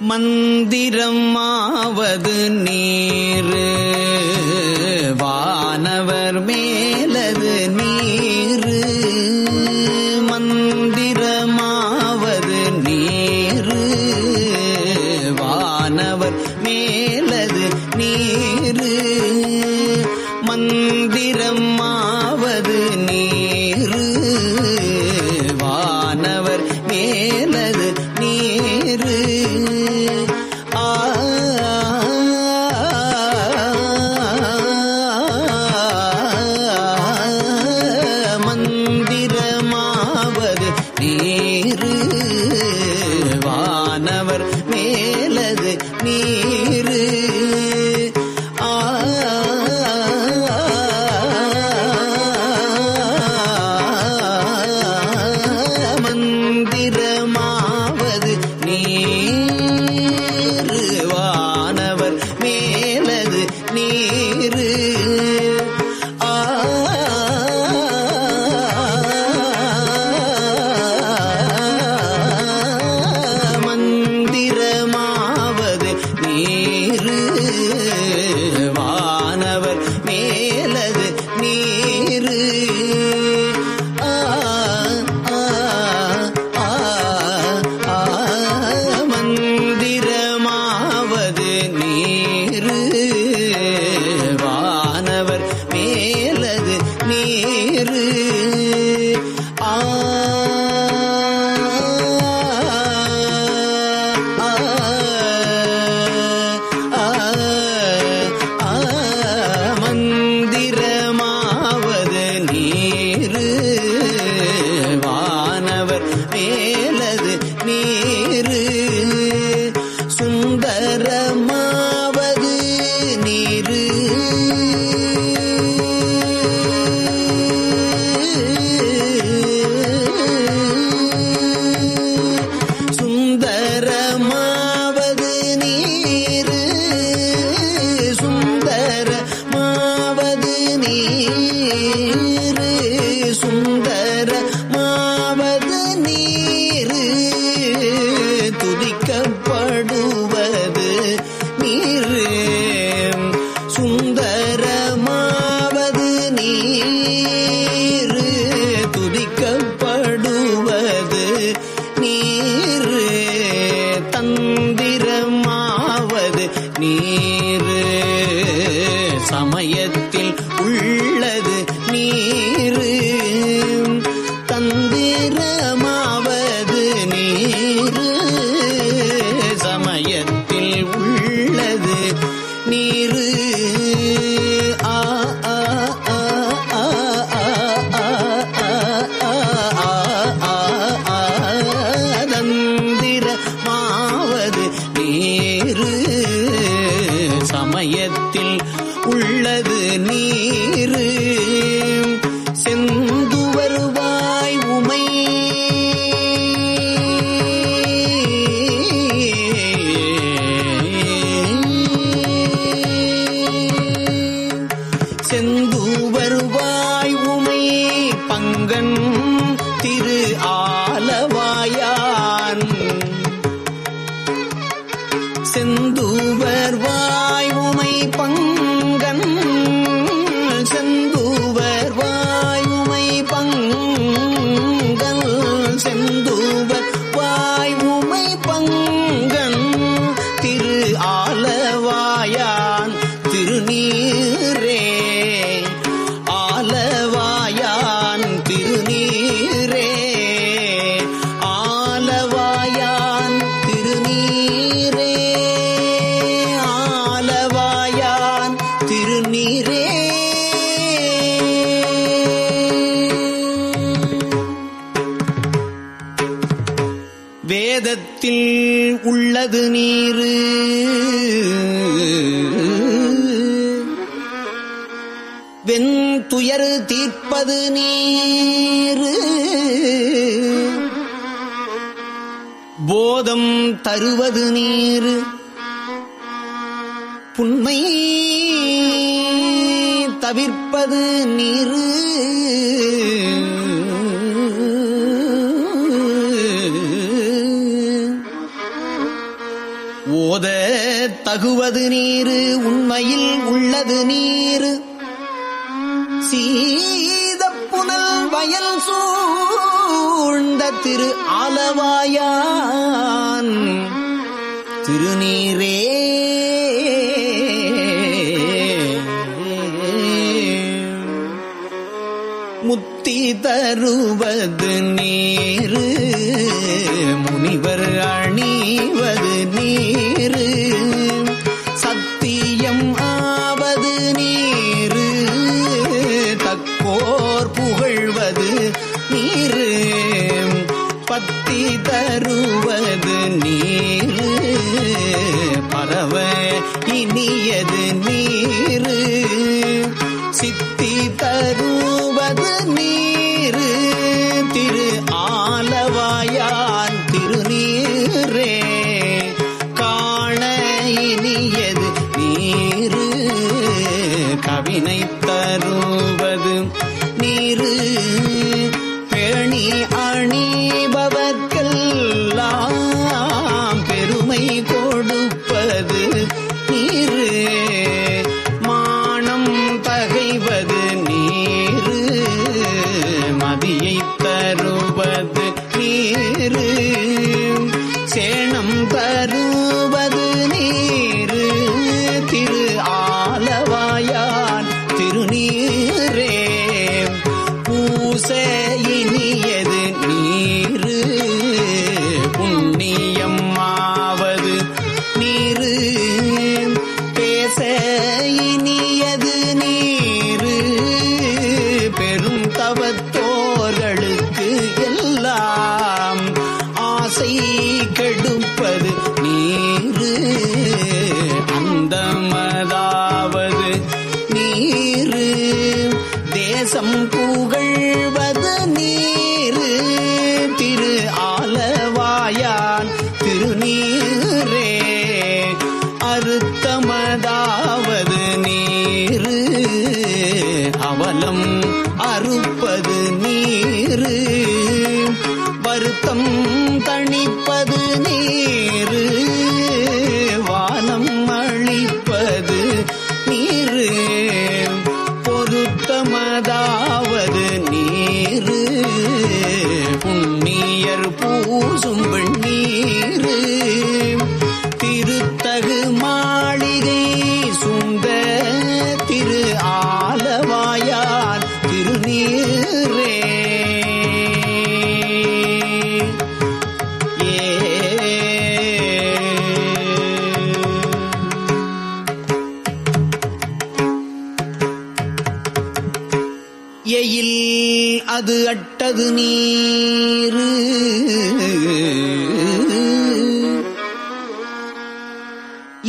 மந்திரமாவது நேரு. வானவர் மே மேலது நீ செந்தூவ உள்ளது நீரு. வெண்துயர் தீர்ப்பது நீரு. போதம் தருவது நீர். புண்மை தவிர்ப்பது நீரு. தகுவது நீரு உண்மையில் உள்ளது நீரு. சீத புனல் வயல் சூழ்ந்த திரு ஆலவாயான். திருநீரே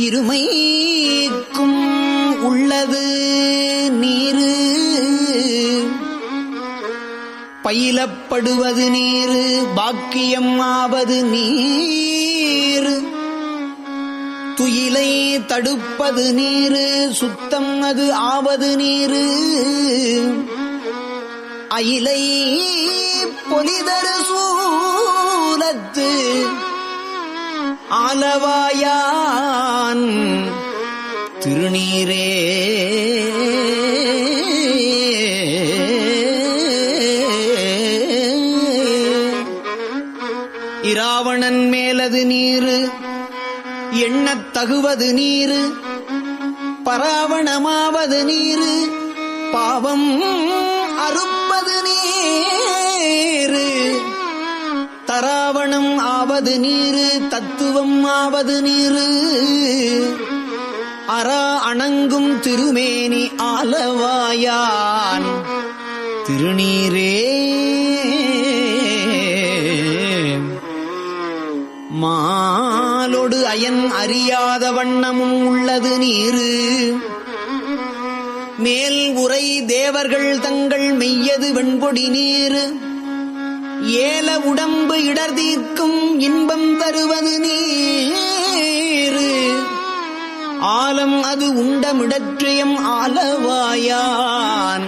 இருமைக்கும் உள்ளது நீரு. பயிலப்படுவது நீரு பாக்கியம் ஆவது நீர். துயிலை தடுப்பது நீரு சுத்தம் அது ஆவது நீரு. அயிலை பொலிதரு சூலத்து ஆலவாயான் திருநீரே. இராவணன் மேலது நீரு எண்ணத் தகுவது நீரு பராவணமாவது நீரு பாவம் அறுப்பது நீரு. தராவணம் ஆவது நீரு தத்துவம் ஆவது நீரு. அரா அணங்கும் திருமேனி ஆலவாயான் திருநீரே. மாலொடு அயன் அறியாத வண்ணமும் உள்ளது நீரு. மேல் உரை தேவர்கள் தங்கள் மெய்யது வெண்பொடி நீரு. ஏல உடம்பு இடர்தீர்க்கும் இன்பம் தருவது நீர். ஆலம் அது உண்டமிடற்றியம் ஆலவாயான்.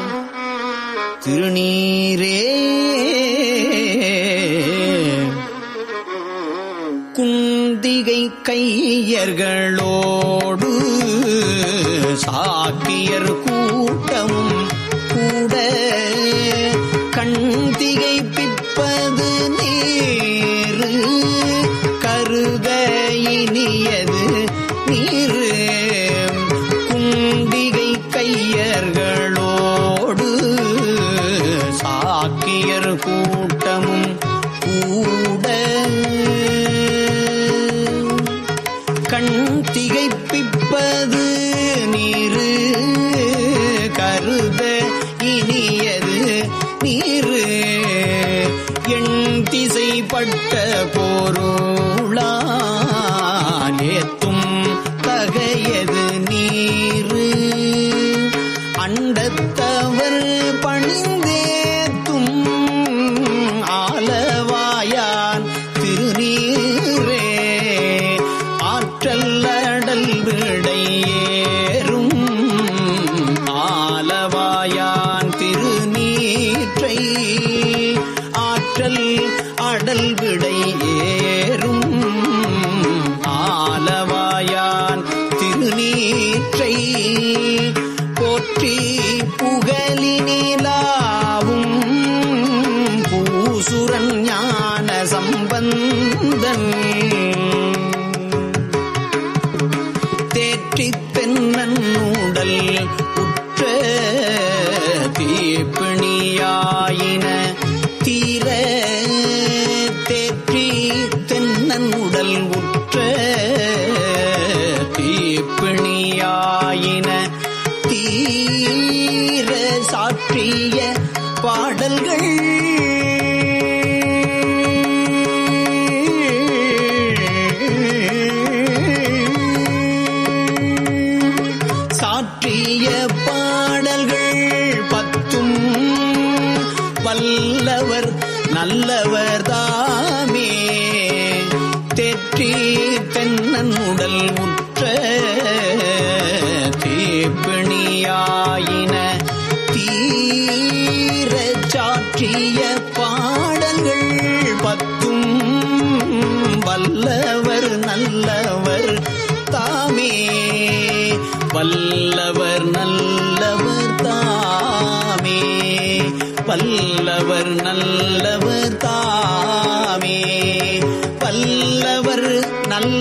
திருநீரே. குந்திகை கையர்களோ நீர் எண் திசைப்பட்ட போரோ.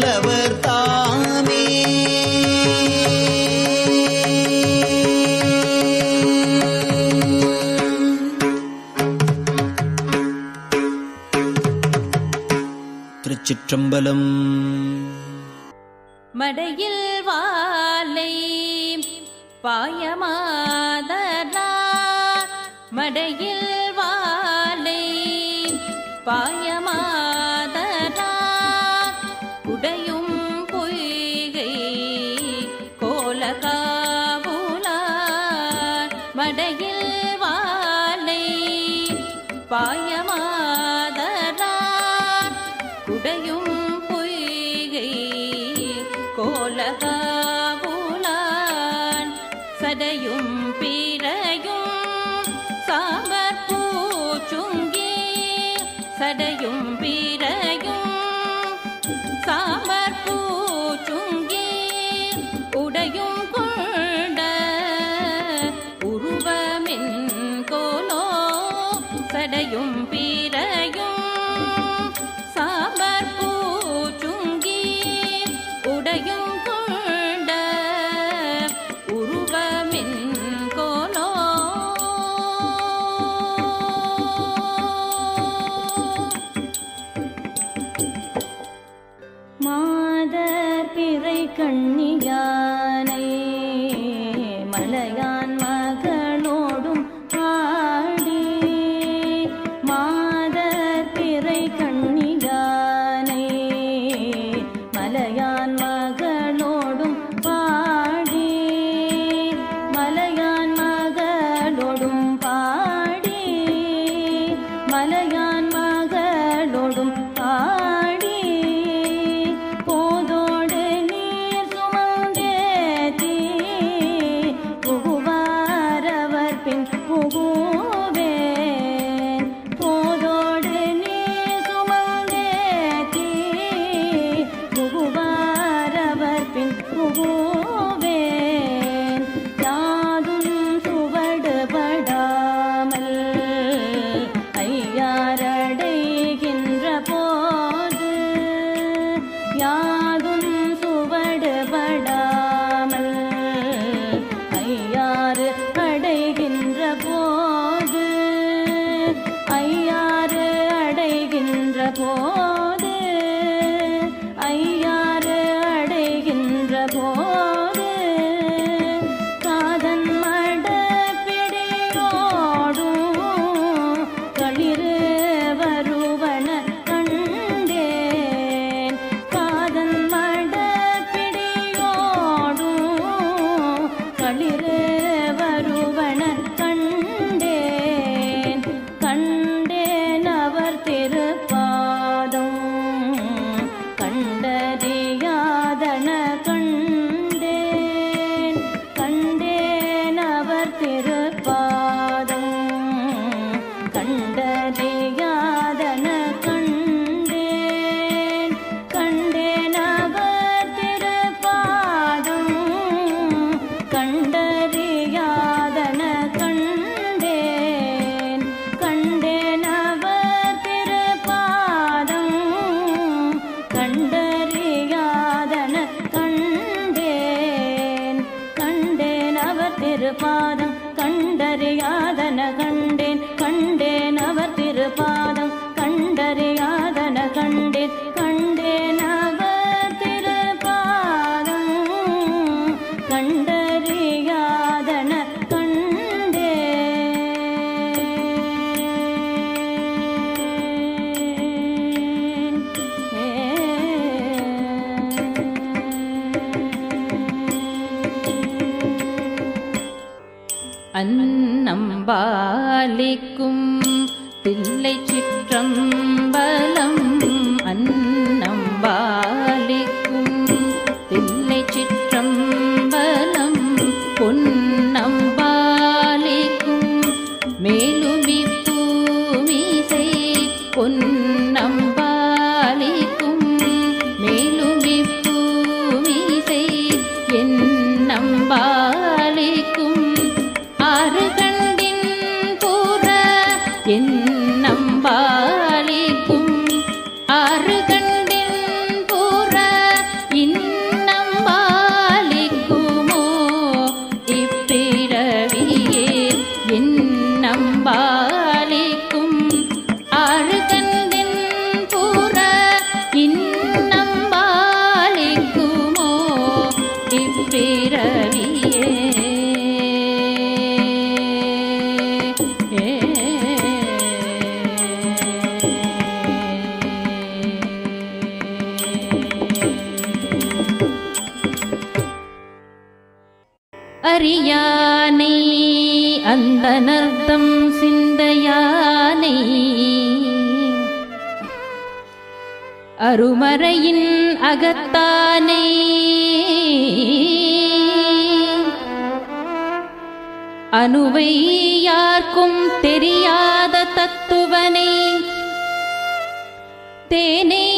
புலவர் தாமே திருச்சிற்றம்பலம். மடையில் வாலை பாயமாதரா மடையில் வாலை பாயமா உடையும் பொய்கை கோலகாவுலான் சடையும் பிறையும் சாமர் பூச்சுங்கி சடையும் பிறையும் சாமர் பூச்சுங்கி உடையும் കണ്ണിയാ 泪 அணுவை யார்க்கும் தெரியாத தத்துவனை. தேனே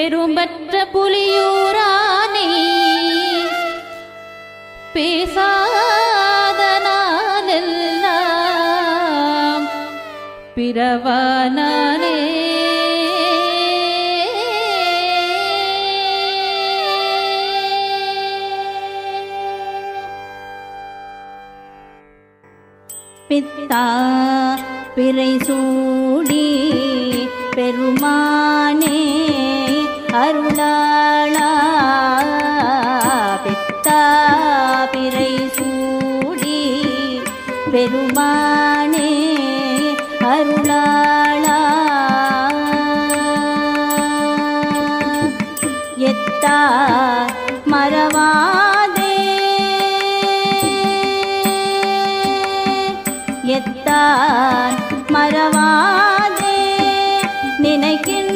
பெரும்பற்ற புலியூரானே பேசாதனாலெல்லாம் பிறவானானே. பித்தா பிறை சூழ் மறவாதே. நினைக்கின்ற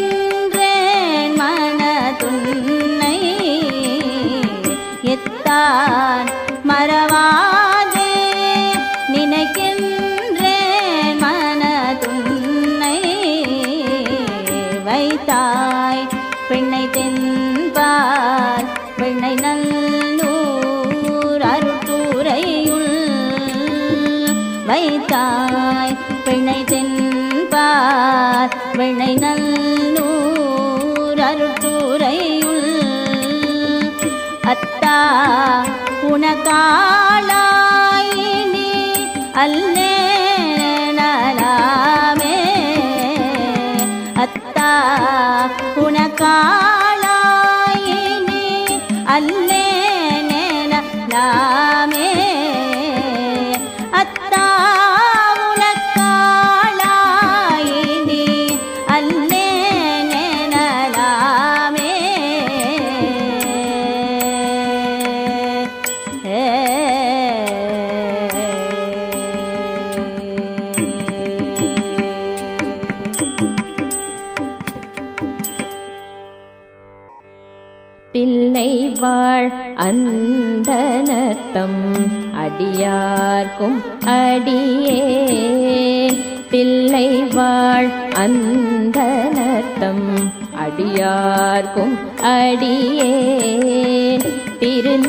啊 அடியார்க்கும் அடியே. பிள்ளை வாழ் அந்த நத்தம் அடியார்க்கும் அடியே. திருநீலக்கண்டத்து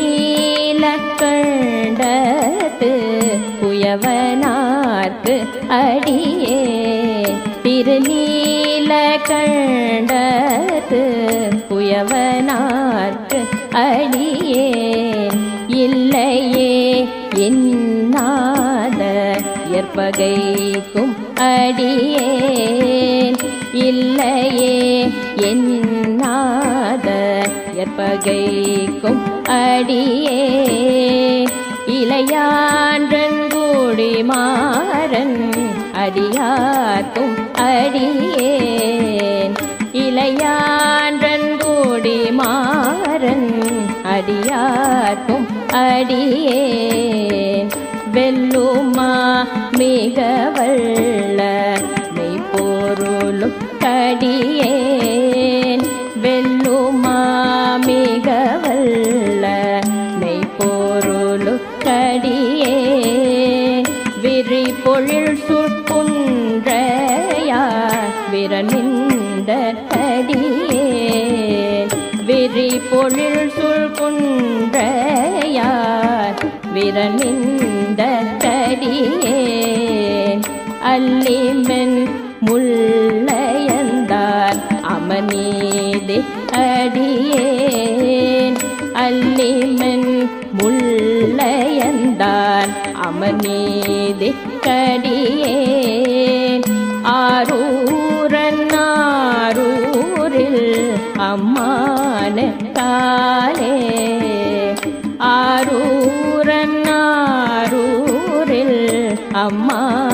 புயவனார்க்கு அடியே. திருநீலக்கண்டத்து புயவனார்க்கு அடியே. இல்லையே என்னாத ஏற்பகைக்கும் அடியேன். இல்லையே என்னாத ஏற்பகைக்கும் அடியே இளையான்றன் கூடி மாறன் அடியார்க்கும் அடியேன். இளையான்றன் கூடி மாறன் அடியார்க்கும் அடியேன் வெல்லுமா மிக வல்ல மெய்ப்பொருளும் கடியேன் வெல்லுமா மிக வல்ல மெய்ப்பொருளும் கடியேன் விரி பொழில் சுற்குன்றையார் விரநின்ற கடியேன் விரி பொழில் சுழ்குன்றையார் விரனிந்த கடியேன் முள்ளையந்தார் அமனீதி அடியேன். அல்லிமென் முள்ளையந்தான் அமனீதி கடியேன் ஆரூரன் ஆரூரில் அம்மான காலே ஆரூரில் அம்மான காலே